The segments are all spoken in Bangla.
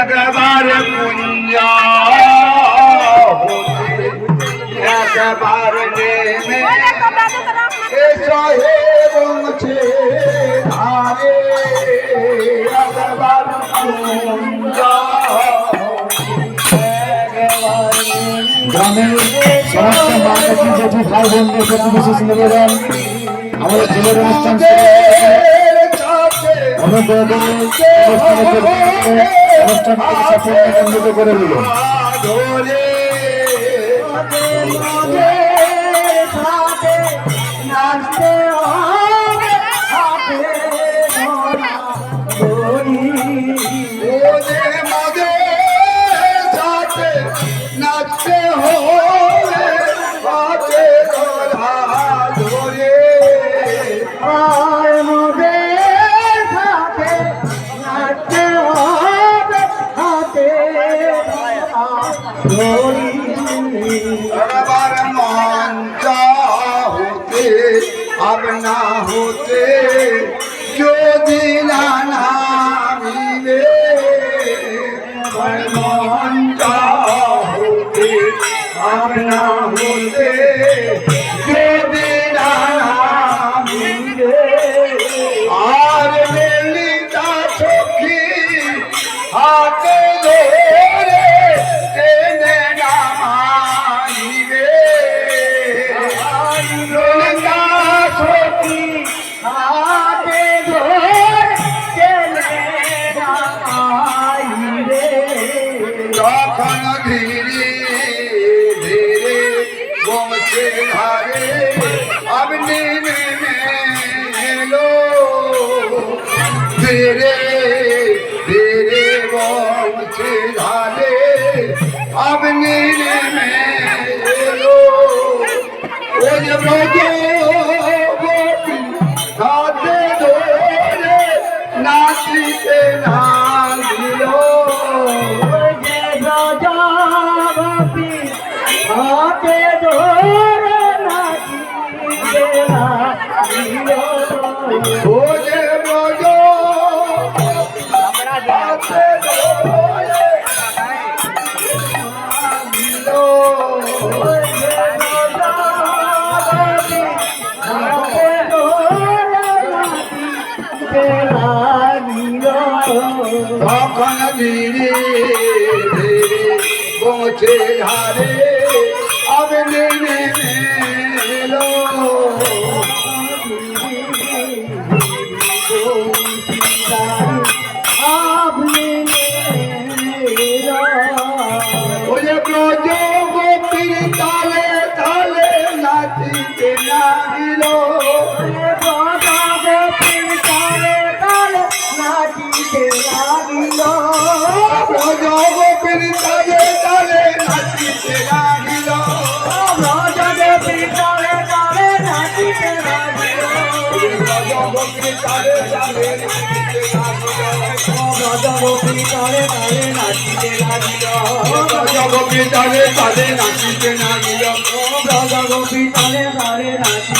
একবারে পুঞ্জা একবার নেমে এসো আমাদের জেলার অনুষ্ঠান অনুপ্রয়োজনে অনুষ্ঠানের অনুষ্ঠানকে সাফল্যমণ্ডিত করে দিল। আপনা হতে যদি না নামিবে মঞ্চ হতে তখন ধীরে ধীরে বসে ধারে আপনি নেমে এলো ধীরে ধীরে বসে ধারে আপনি নেমে এলো ওই যে নাচিতে নাচিল। ওরে তখন ধীরে ধীরে পৌঁছে ওরে ব্রজ গোপীর তালে তালে নাচিতে লাগিল। গোপীর তালে তালে নাচিতে লাগিল। ব্রজ গোপীর তালে তালে নাচিতে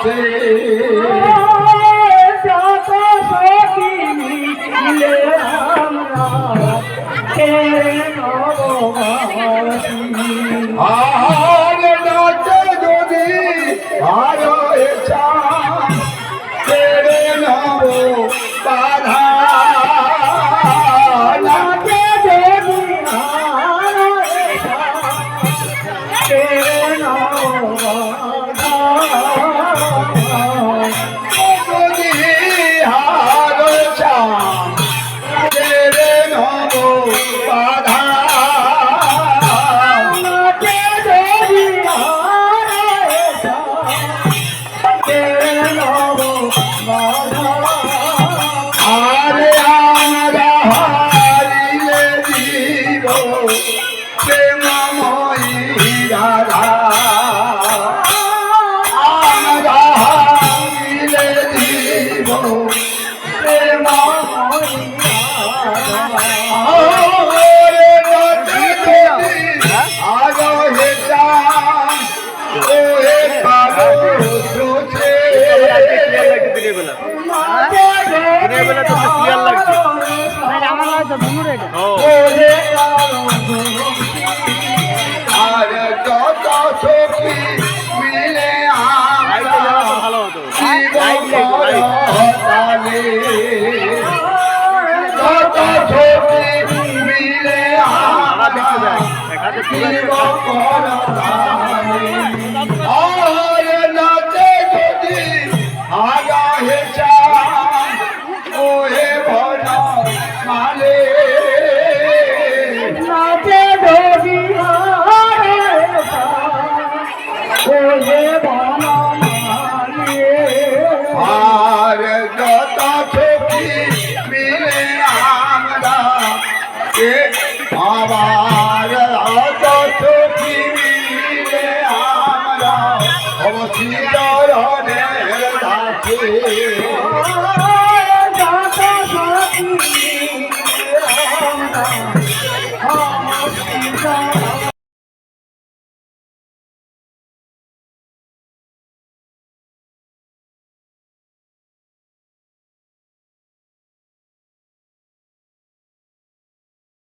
বাসে ক্লিয়ার লাগছে। যাওয়া তো ভালো আমরা যাই দেখাতে